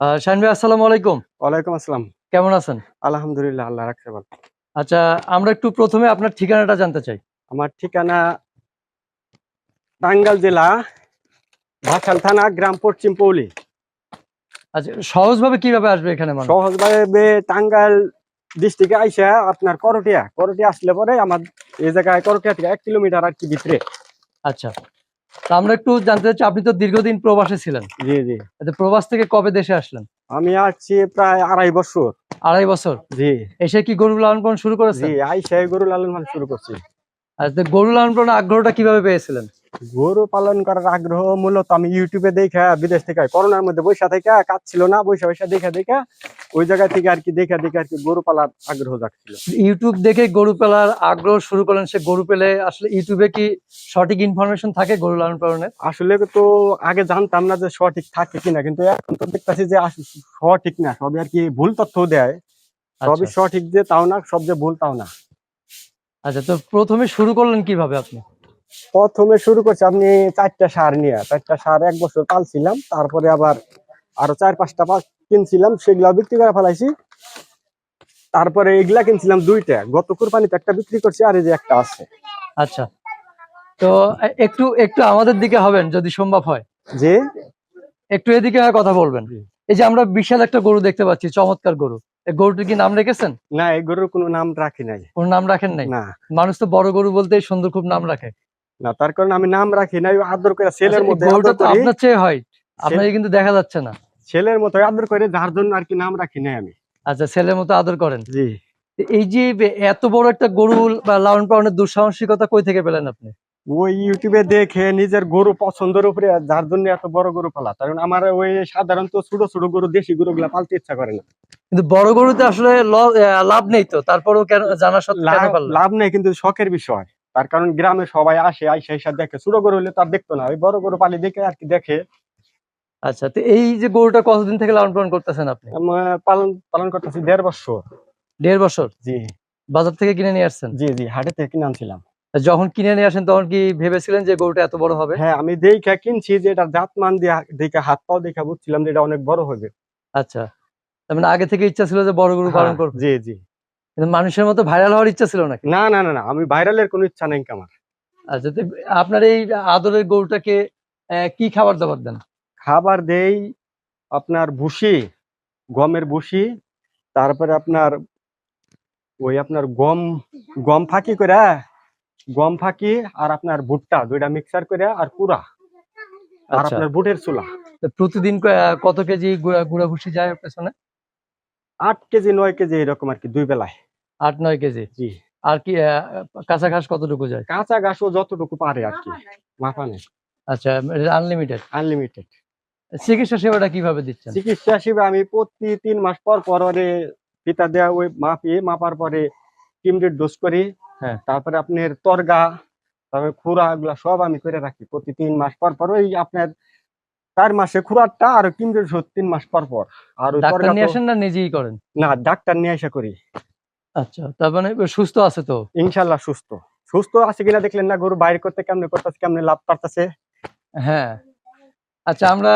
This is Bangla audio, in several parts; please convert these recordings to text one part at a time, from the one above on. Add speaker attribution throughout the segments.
Speaker 1: আহ, শাহিন ভাই আসসালামু আলাইকুম।
Speaker 2: ওয়ালাইকুম আসসালাম।
Speaker 1: কেমন আছেন?
Speaker 2: আলহামদুলিল্লাহ আল্লাহ রাখছে ভালো।
Speaker 1: আচ্ছা আমরা একটু প্রথমে আপনার ঠিকানাটা জানতে চাই।
Speaker 2: আমার ঠিকানা টাঙ্গাইল জেলা ভাসাল থানা গ্রাম পশ্চিম পৌলি।
Speaker 1: আচ্ছা সহজভাবে কীভাবে আসবে এখানে
Speaker 2: সহজভাবে টাঙ্গাইল ডিস্ট্রিক্টে আইসা আপনার করটিয়া। করটিয়া আসলে পরে আমার এই জায়গায় করটিয়া থেকে এক কিলোমিটার আর কি ভিতরে।
Speaker 1: আচ্ছা। আমরা একটু জানতে চাচ্ছি আপনি তো দীর্ঘদিন প্রবাসে ছিলেন।
Speaker 2: জি জি।
Speaker 1: আচ্ছা, প্রবাস থেকে কবে দেশে আসলেন?
Speaker 2: আমি আসছি প্রায় আড়াই বছর।
Speaker 1: আড়াই বছর?
Speaker 2: জি।
Speaker 1: এসে কি গরু লালন পালন শুরু করেছেন?
Speaker 2: জি আইসা গরু লালন পালন শুরু করছি।
Speaker 1: আচ্ছা গরু লালন পালন আগ্রহটা কীভাবে পেয়েছিলেন?
Speaker 2: গরু পালন করার আগ্রহ মূলত আমি ইউটিউবে দেখা বিদেশ থেকে করোনার মধ্যে বৈশা থেকে কাজ ছিল না বৈশা বৈশা দেখা দেখা ওই জায়গা থেকে আর কি দেখা দেখে আর কি গরু পালার আগ্রহ জাগছিল।
Speaker 1: ইউটিউব দেখে গরু পালার আগ্রহ শুরু করলেন সে গরু পেলে। আসলে ইউটিউবে কি সঠিক ইনফরমেশন থাকে গরু লালন পালনের?
Speaker 2: আসলে তো আগে জানতাম না যে সঠিক থাকে কিনা কিন্তু এখন তো দেখতেছি যে সঠিক না সবই আর কি ভুল তথ্য দেয়। সবই
Speaker 1: আচ্ছা।
Speaker 2: সঠিক যে তাও না সব যে ভুল তাও না।
Speaker 1: আচ্ছা তো প্রথমে শুরু করলেন কীভাবে আপনি?
Speaker 2: প্রথমে শুরু করছি আপনি চারটা সার নিয়ে। চারটা সার এক বছর পালছিলাম তারপরে আবার আরও চার পাঁচটা পা- কিনছিলাম সেগুলা বিক্রি করে ফেলাইছি। তারপরে এগুলা কিনছিলাম দুইটা গত কুরবানিতে একটা বিক্রি করছি আর এই যে একটা আছে।
Speaker 1: আচ্ছা। তো একটু একটু আমাদের দিকে হবেন যদি সম্ভব হয়।
Speaker 2: যে
Speaker 1: একটু এদিকে কথা বলবেন। এই যে আমরা বিশাল একটা গরু দেখতে পাচ্ছি চমৎকার গরু। এই গরুটির কি নাম রেখেছেন?
Speaker 2: না এই গরুর কোনো নাম রাখি নাই।
Speaker 1: কোন নাম রাখেন নাই?
Speaker 2: না।
Speaker 1: মানুষ তো বড় গরু বলতেই সুন্দর খুব নাম রাখে।
Speaker 2: না তার কারণে আমি নাম রাখি নাই আদর করে ছেলের
Speaker 1: আচ্ছা,
Speaker 2: মধ্যে আদর করি।
Speaker 1: আপনার চেয়ে হয় আপনাকে কিন্তু দেখা যাচ্ছে না।
Speaker 2: ছেলের মতো আদর করে যার জন্য আর কি নাম রাখি নাই আমি।
Speaker 1: আচ্ছা ছেলের মতো আদর করেন।
Speaker 2: জি।
Speaker 1: এই যে এত বড় একটা গরু বা লালন পালনের দুঃসাহসিকতা কই থেকে পেলেন আপনি?
Speaker 2: ওই ইউটিউবে দেখে নিজের গরু পছন্দের উপরে যার জন্য এত বড় গরু পালা। কারণ আমার ওই সাধারণত ছোট ছোট গরু দেশি গরু গুলা পালতে ইচ্ছা করে না।
Speaker 1: কিন্তু বড় গরুতে আসলে লাভ নেই তো তারপরেও কেন জানা সত্ত্বেও
Speaker 2: লাভ নেই কিন্তু শখের বিষয়। তার কারণ গ্রামে সবাই আসে আইসা আইসা দেখে। ছোট গরু হলে তার দেখতো না। ওই বড় গরু পালি দেখে আর কি দেখে।
Speaker 1: আচ্ছা তো এই যে গরুটা কতদিন থেকে লালন পালন করতেছেন আপনি?
Speaker 2: পালন পালন করতেছি দেড় বছর।
Speaker 1: দেড় বছর?
Speaker 2: জি।
Speaker 1: বাজার থেকে কিনে নিয়ে আসছেন?
Speaker 2: জি জি হাটে থেকে কিনে আনছিলাম।
Speaker 1: যখন কিনে নিয়ে আসেন তখন কি ভেবেছিলেন যে গরুটা এত বড় হবে?
Speaker 2: হ্যাঁ আমি দেখে কিনছি যে এটা জাত মান দিয়ে দেখে হাত পাও দেখে বুঝছিলাম যে এটা অনেক বড় হবে।
Speaker 1: আচ্ছা তার মানে আগে থেকে ইচ্ছা ছিল যে বড় গরু পালন
Speaker 2: হ্যাঁ,
Speaker 1: করবে।
Speaker 2: জি জি।
Speaker 1: কিন্তু মানুষের মতো ভাইরাল হওয়ার ইচ্ছা ছিল নাকি?
Speaker 2: না না না না আমি ভাইরালের কোনো ইচ্ছা নেই আমার।
Speaker 1: আচ্ছা আপনার এই আদরের গরুটাকে কি খাবার দাবার দেন?
Speaker 2: খাবার দেই আপনার ভুসি গমের ভুসি তারপরে আপনার ওই আপনার গম গম ফাঁকি করে গম ফাঁকি আর আপনার ভুট্টা দুইটা মিক্সার করে আর কুড়া আর
Speaker 1: আচ্ছা।
Speaker 2: আপনার বুটের চুলা।
Speaker 1: প্রতিদিন কত কেজি গুঁড়া গুঁড়া ভুসি যায় পেছনে?
Speaker 2: আট কেজি নয় কেজি এরকম আর কি দুই বেলায়।
Speaker 1: আট নয় কেজি।
Speaker 2: জি।
Speaker 1: আর কি আহ, কাঁচা ঘাস কতটুকু যায়?
Speaker 2: কাঁচা ঘাসও যতটুকু পারে আর কি। মাপা নেই
Speaker 1: আচ্ছা আনলিমিটেড
Speaker 2: আনলিমিটেড
Speaker 1: চিকিৎসা সেবাটা কীভাবে দিচ্ছেন?
Speaker 2: চিকিৎসা সেবা আমি প্রতি তিন মাস পর পর পিতা দেয়া ওই মাপি মাপার পরে কিমরেট ডোজ করি।
Speaker 1: হ্যাঁ।
Speaker 2: তারপরে আপনার তরগা তারপরে খুরা এগুলা সব আমি করে রাখি প্রতি তিন মাস পর পর। ওই আপনার চার মাসে খুরারটা আর কিমরেট ডোজ তিন মাস পর পর। আর ওই
Speaker 1: ডাক্তার
Speaker 2: তরগা
Speaker 1: নিয়ে আসেন না নিজেই করেন?
Speaker 2: না ডাক্তার নিয়ে আসা করি।
Speaker 1: আচ্ছা তার মানে সুস্থ আছে তো?
Speaker 2: ইনশাল্লাহ সুস্থ। সুস্থ আছে কিনা দেখলেন না গরু বাইরে করতে কেমনে করতেছে কেমনে লাভ পারতেছে
Speaker 1: হ্যাঁ। আচ্ছা আমরা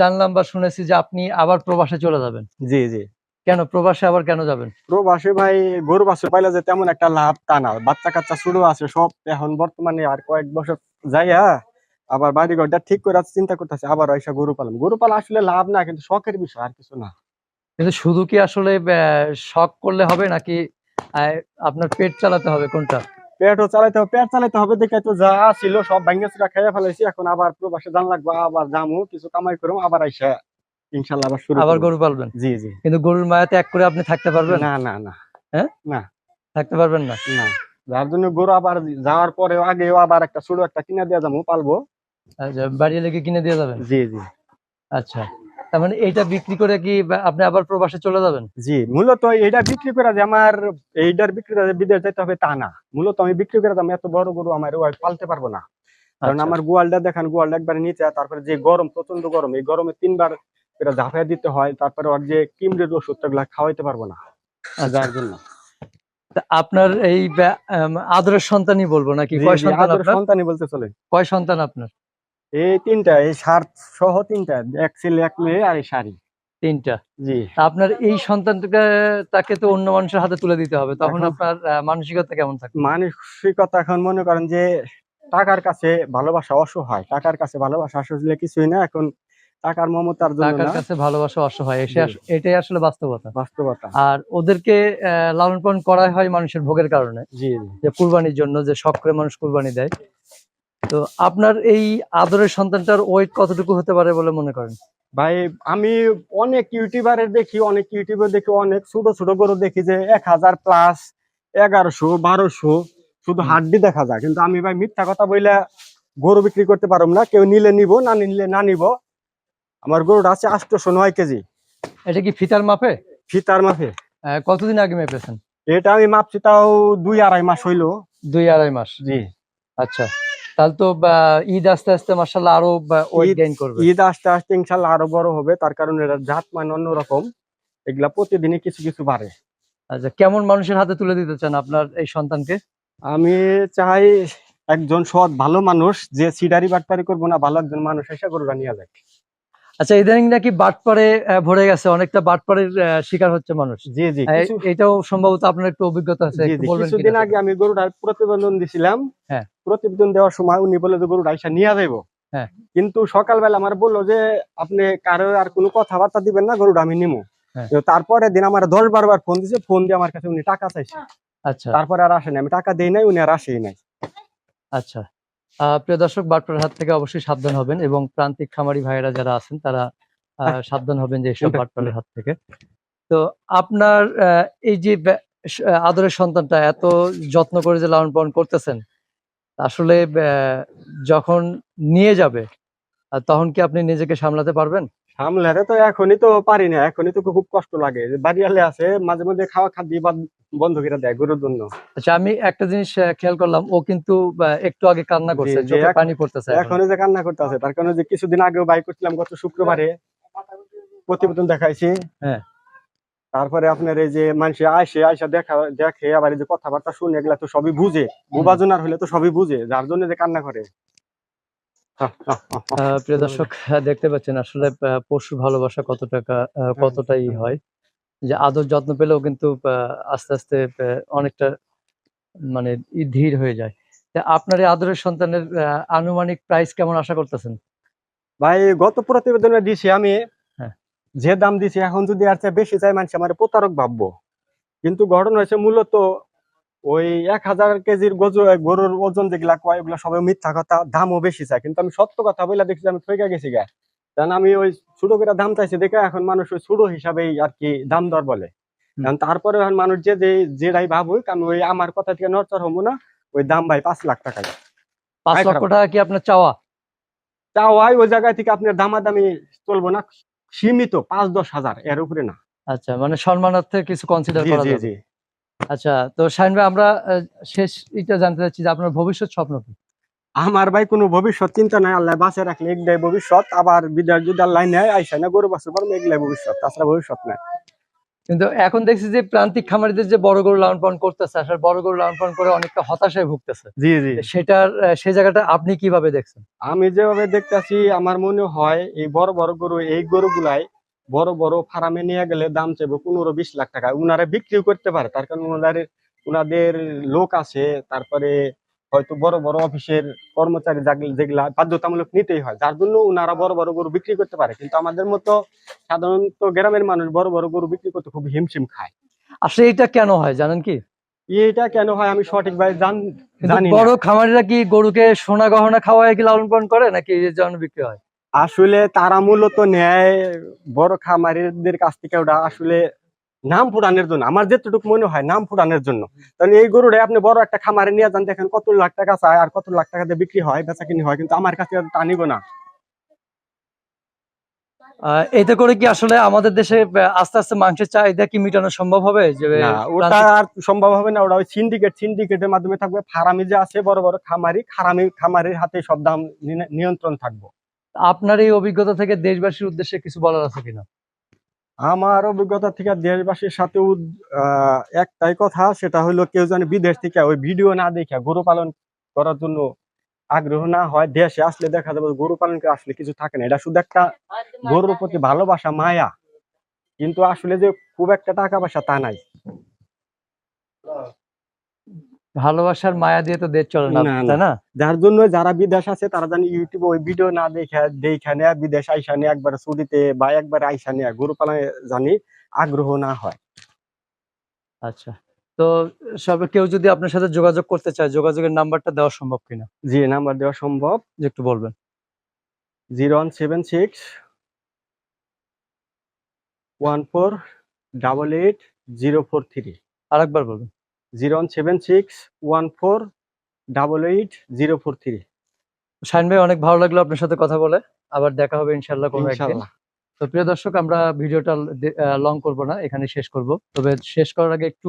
Speaker 1: জানলাম বা শুনেছি যে আপনি আবার প্রবাসে চলে যাবেন।
Speaker 2: জি জি।
Speaker 1: কেন প্রবাসে আবার কেন যাবেন?
Speaker 2: প্রবাসে ভাই গরু বাছুর পাইলে যে তেমন একটা লাভ তা না। বাচ্চা কাচ্চা শুরু আছে সব এখন বর্তমানে আর কয়েক বছর যাইয়া আবার বাড়ি ঘরটা ঠিক করে চিন্তা করতেছে আবার এসে গরু পালন। গরু পালা আসলে লাভ না কিন্তু শখের বিষয় আর কিছু না।
Speaker 1: কিন্তু শুধু কি আসলে শখ করলে হবে নাকি আপনার পেট চালাতে হবে কোনটা?
Speaker 2: পেটও চালাইতে হবে পেট চালাইতে হবে দেখে তো যা ছিল সব ভাঙ্গা চুরা খাইয়া ফেলাইছি এখন আবার প্রবাসে জান লাগবো আবার যামু কিছু কামাই করব আবার আইসা ইনশাল্লাহ আবার শুরু
Speaker 1: আবার গরু পালবেন?
Speaker 2: জি জি।
Speaker 1: কিন্তু গরুর মায়া ত্যাগ করে আপনি থাকতে পারবেন?
Speaker 2: না না না।
Speaker 1: থাকতে পারবেন না?
Speaker 2: না। যার জন্য গরু আবার যাওয়ার পরে আগেও আবার একটা ছোট একটা কিনা দিয়া যাব পালবো।
Speaker 1: আচ্ছা বাড়ি লেগে কিনে দিয়ে যাবেন?
Speaker 2: জি জি।
Speaker 1: আচ্ছা। তার মানে এইটা বিক্রি করে কি আপনি আবার প্রবাসে চলে যাবেন?
Speaker 2: জি মূলত এইটা বিক্রি করা যে আমার এইটার বিক্রি করা বিদেশ যেতে হবে তা না। মূলত আমি বিক্রি করে দাম এত বড় গরু আমার পালতে পারব না। কারণ
Speaker 1: আচ্ছা।
Speaker 2: আমার গোয়ালটা দেখান গোয়ালটা একবার নিচে তারপরে যে গরম প্রচণ্ড গরম এই গরমে তিনবার এটা ঝাঁপাইয়া দিতে হয় তারপরে ওর যে কিমরের ওষুধগুলা খাওয়াইতে পারব না
Speaker 1: আচ্ছা।
Speaker 2: যার জন্য।
Speaker 1: তা আপনার এই আদরের সন্তানই বলব নাকি? কয় সন্তান আপনার?
Speaker 2: সন্তানই বলতে চলে।
Speaker 1: কয় সন্তান আপনার?
Speaker 2: এই তিনটা এই সার সহ তিনটা এক ছেলে এক মেয়ে আর এই শাড়ি।
Speaker 1: তিনটা?
Speaker 2: জি।
Speaker 1: আপনার এই সন্তানটাকে তাকে তো অন্য মানুষের হাতে তুলে দিতে হবে। তখন আপনার মানসিকতা কেমন থাকবে?
Speaker 2: মানসিকতা এখন মনে করেন যে টাকার কাছে ভালোবাসা অসহায়। টাকার কাছে ভালোবাসা আসলে কিছুই না। এখন টাকার মমতার জন্য
Speaker 1: টাকার কাছে ভালোবাসা অসহায়। এসে। এটাই আসলে বাস্তবতা।
Speaker 2: বাস্তবতা।
Speaker 1: আর ওদেরকে লালন পালন করা হয় মানুষের ভোগের কারণে।
Speaker 2: জি জি।
Speaker 1: যে কুরবানির জন্য যে শখ করে মানুষ কুরবানি দেয়। তো আপনার এই আদরের সন্তানটার ওয়েট কতটুকু হতে পারে বলে মনে করেন?
Speaker 2: ভাই আমি অনেক ইউটিউবারের দেখি অনেক ইউটিউবার দেখি অনেক ছোট ছোট গরু দেখি যে এক হাজার প্লাস এগারোশো বারোশো শুধু হাড্ডি দেখা যায়। কিন্তু আমি ভাই মিথ্যা কথা বইলে গরু বিক্রি করতে পারব না। কেউ নিলে নিব না নিলে না নিব। আমার গরুটা আছে আটশোশো নয় কেজি।
Speaker 1: এটা কি ফিতার মাপে?
Speaker 2: ফিতার
Speaker 1: আহ, কতদিন আগে মেপেছেন?
Speaker 2: এটা আমি মাপছি তাও দুই আড়াই মাস হইল।
Speaker 1: দুই আড়াই মাস?
Speaker 2: জি।
Speaker 1: আচ্ছা। তাহলে তো ঈদ আস্তে আস্তে মার্শাল্লাহ আরও
Speaker 2: ঈদ-
Speaker 1: গেইন করবে।
Speaker 2: ঈদ আসতে আসতে ইনশাল্লাহ আরও বড় হবে তার কারণে এরা জাত মান অন্যরকম। এগুলা প্রতিদিনই কিছু কিছু বাড়ে।
Speaker 1: আচ্ছা কেমন মানুষের হাতে তুলে দিতে চান আপনার এই সন্তানকে?
Speaker 2: আমি চাই একজন সৎ ভালো মানুষ যে সিডারি বাটপারি করব না ভালো একজন মানুষ এসে করব নিয়ে যায়
Speaker 1: আচ্ছা ইদানিং নাকি বাটপারে আহ, ভরে গেছে অনেকটা বাটপারের আহ, শিকার হচ্ছে মানুষ।
Speaker 2: জি জি
Speaker 1: এটাও সম্ভবত আপনার একটু অভিজ্ঞতা আছে
Speaker 2: কিছুদিন আগে আমি গরুটার প্রতিবেদন দিছিলাম।
Speaker 1: হ্যাঁ।
Speaker 2: প্রতিবেদন দেওয়ার সময় উনি বলে যে গরুটা আইসা নিয়ে যাইবো।
Speaker 1: হ্যাঁ।
Speaker 2: কিন্তু সকালবেলা আমার বলল যে আপনি কারও আর কোনো কথাবার্তা দিবেন না গরুটা আমি নিমু।
Speaker 1: হ্যাঁ।
Speaker 2: তো তারপরে দিন আমার দশ বারবার ফোন দিছে ফোন দিয়ে আমার কাছে উনি টাকা চাইছে।
Speaker 1: আচ্ছা।
Speaker 2: তারপরে আর আসেনি আমি টাকা দেই নাই উনি আর আসেই নাই।
Speaker 1: আচ্ছা। প্রিয় দর্শক বাটপার হাত থেকে অবশ্যই সাবধান হবেন এবং প্রান্তিক খামারি ভাইয়েরা যারা আছেন তারা আহ, সাবধান হবেন যে এসব বাটপারের হাত থেকে। তো আপনার এই যে আদরের সন্তানটা এত যত্ন করে যে লালন পালন করতেছেন আসলে যখন নিয়ে যাবে তখন কি আপনি নিজেকে সামলাতে পারবেন?
Speaker 2: সামলারে তো এখনই তো পারি না এখনই তো খুব কষ্ট লাগে। বাড়িয়ালে আছে মাঝে মধ্যে খাওয়া খাদ্য বা দেয় গরুর জন্য।
Speaker 1: আচ্ছা আমি একটা জিনিস খেয়াল করলাম ও কিন্তু একটু আগে কান্না করছে চোখে পানি পড়তেছে এখন।
Speaker 2: যে কান্না করতে আছে তার কারণে যে কিছুদিন আগেও বাই করছিলাম গত শুক্রবারে প্রতিবেদন দেখাইছি।
Speaker 1: হ্যাঁ।
Speaker 2: তারপরে আপনার এই যে মানুষ আইসে আইসা দেখা দেখে আবার এই যে কথাবার্তা শুনে এগুলা তো সবই বুঝে বুবাজনার হলে তো সবই বুঝে যার জন্য যে কান্না করে।
Speaker 1: প্রিয় দর্শক দেখতে পাচ্ছেন আসলে পশুর ভালোবাসা কত টাকা কতটাই হয়। যে আদর যত্ন পেলেও কিন্তু আস্তে আস্তে অনেকটা মানে ধীর হয়ে যায়। তা আপনার এই আদরের সন্তানের আনুমানিক প্রাইস কেমন আশা করতেছেন?
Speaker 2: ভাই গত প্রতিবেদনে দিছি আমি
Speaker 1: হ্যাঁ।
Speaker 2: যে দাম দিছি এখন যদি আর চেয়ে বেশি চাই মানুষ আমার প্রতারক ভাববো। কিন্তু ঘটনা হয়েছে মূলত ওই এক হাজার কেজির গজু গরুর ওজন যেগুলা কয় ওগুলা সবাই মিথ্যা কথা দামও বেশি চায়। কিন্তু আমি সত্য কথা বলে দেখছি আমি ঠকে গেছি গা। কারণ আমি ওই ছোট করে দাম চাইছি দেখে এখন মানুষ ওই ছোট হিসাবেই আর কি দাম দর বলে। কারণ তারপরে এখন মানুষ যে যে যেটাই ভাবুক আমি ওই আমার কথা থেকে নড়চড় হব না ওই দাম ভাই পাঁচ লাখ টাকা
Speaker 1: পাঁচ লক্ষ টাকা কি আপনার চাওয়া?
Speaker 2: চাওয়াই ওই জায়গা থেকে আপনার দামাদামি চলবো না সীমিত পাঁচ দশ হাজার এর উপরে না।
Speaker 1: আচ্ছা মানে সম্মানার্থে কিছু কনসিডার করা যাবে। আচ্ছা তো শাহিন ভাই আমরা শেষ এটা জানতে চাচ্ছি যে আপনার ভবিষ্যৎ স্বপ্ন কি?
Speaker 2: আমার ভাই কোনো ভবিষ্যৎ চিন্তা নাই আল্লাহ বাঁচে রাখলে এগুলাই ভবিষ্যৎ আবার বিদায় যদি আল্লাহ নেয় আইসা না গরু বাছুর পারব এগুলাই ভবিষ্যৎ তাছাড়া ভবিষ্যৎ নাই।
Speaker 1: কিন্তু এখন দেখছি যে প্রান্তিক খামারিদের যে বড় গরু লালন পালন করতেছে আসলে বড় গরু লালন পালন করে অনেকটা হতাশায় ভুগতেছে।
Speaker 2: জি জি।
Speaker 1: সেটার সেই জায়গাটা আপনি কীভাবে দেখছেন?
Speaker 2: আমি যেভাবে দেখতেছি আমার মনে হয় এই বড় বড় গরু এই গরুগুলাই বড় বড় ফার্মে নিয়ে গেলে দাম চাইব পনেরো বিশ লাখ টাকা। উনারা বিক্রিও করতে পারে তার কারণ ওনাদের উনাদের লোক আছে তারপরে হয়তো বড় বড় অফিসের কর্মচারী যেগুলা বাধ্যতামূলক নিতেই হয় যার জন্য উনারা বড় বড় গরু বিক্রি করতে পারে। কিন্তু আমাদের মতো সাধারণত গ্রামের মানুষ বড় বড় গরু বিক্রি করতে খুব হিমশিম খায়।
Speaker 1: আসলে এটা কেন হয় জানেন কি?
Speaker 2: এটা কেন হয় আমি সঠিকভাবে জান জানি
Speaker 1: বড় খামারিরা কি গরুকে সোনা গহনা খাওয়ায় কি লালন পালন করে নাকি এর জন্য বিক্রি হয়?
Speaker 2: আসলে তারা মূলত নেয় বড় খামারিদের কাছ থেকে ওটা আসলে নাম ফুটানোর জন্য আমার যেটুকু মনে হয় নাম ফুটানোর জন্য। কারণ এই গরুটা আপনি বড় একটা খামারে নিয়ে যান দেখেন কত লাখ টাকা চায় আর কত লাখ টাকা দিয়ে বিক্রি হয় বেচা কিনি হয় কিন্তু আমার কাছে তা নিব না।
Speaker 1: এতে করে কি আসলে আমাদের দেশে আস্তে আস্তে মাংসের চাহিদা কি মেটানো সম্ভব হবে? যে
Speaker 2: ওটা আর সম্ভব হবে না ওটা ওই সিন্ডিকেট সিন্ডিকেটের মাধ্যমে থাকবে ফার্মি যে আছে বড় বড় খামারি খারামি খামারির হাতে সব দাম নিয়ন্ত্রণ থাকব।
Speaker 1: আপনার এই অভিজ্ঞতা থেকে দেশবাসীর উদ্দেশ্যে কিছু বলার আছে কিনা?
Speaker 2: আমার অভিজ্ঞতা থেকে দেশবাসীর সাথে একটাই কথা, সেটা হলো কেউ যেন বিদেশ থেকে ওই ভিডিও না দেখে গরু পালন করার জন্য আগ্রহ না হয়, দেশে আসলে দেখা যাবে গরু পালন করে আসলে কিছু থাকে না। এটা শুধু একটা গরুর প্রতি ভালোবাসা, মায়া। কিন্তু আসলে যে খুব একটা টাকা পয়সা তা নাই।
Speaker 1: ভালোবাসার মায়া দিয়ে তো দেশ চলে না তাই না?
Speaker 2: যার জন্য যারা বিদেশ আছে তারা জানি ইউটিউবে ওই ভিডিও না দেখে দেখে নেয় বিদেশ আইসা নিয়ে একবার ছুটিতে বা একবার আইসা নিয়ে গরু জানি আগ্রহ না হয়।
Speaker 1: আচ্ছা। তো সবে কেউ যদি আপনার সাথে যোগাযোগ করতে চায় যোগাযোগের নাম্বারটা দেওয়া সম্ভব কিনা?
Speaker 2: জি নাম্বার দেওয়া সম্ভব।
Speaker 1: যে একটু বলবেন।
Speaker 2: Zero one seven six one four double eight zero four three.
Speaker 1: আরেকবার বলবেন।
Speaker 2: Zero one seven six one four double eight zero four three.
Speaker 1: Shine ভাই অনেক ভালো লাগল আপনার সাথে কথা বলে। আবার দেখা হবে ইনশাল্লাহ কোনো একদিন। তো প্রিয় দর্শক আমরা ভিডিওটা লং করব না এখানে শেষ করব। তবে শেষ করার আগে একটু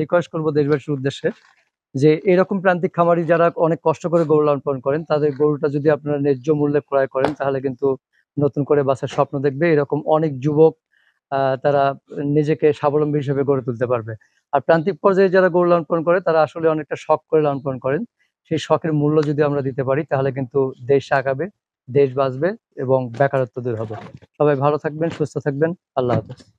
Speaker 1: রিকোয়েস্ট করব দেশবাসীর উদ্দেশ্যে যে এরকম প্রান্তিক খামারি যারা অনেক কষ্ট করে গরু লালন পালন করেন তাদের গরুটা যদি আপনারা ন্যায্য মূল্যে ক্রয় করেন তাহলে কিন্তু নতুন করে বাঁচার স্বপ্ন দেখবে। এরকম অনেক যুবক তারা নিজেকে স্বাবলম্বী হিসেবে গড়ে তুলতে পারবে। আর প্রান্তিক পর্যায়ে যারা গরু লালন পালন করে, তারা আসলে অনেকটা শখ করে লালন পালন করেন। সেই শখের মূল্য যদি আমরা দিতে পারি, তাহলে কিন্তু দেশ আগাবে, দেশ বাঁচবে এবং বেকারত্ব দূর হবে। সবাই ভালো থাকবেন, সুস্থ থাকবেন। আল্লাহ হাফেজ।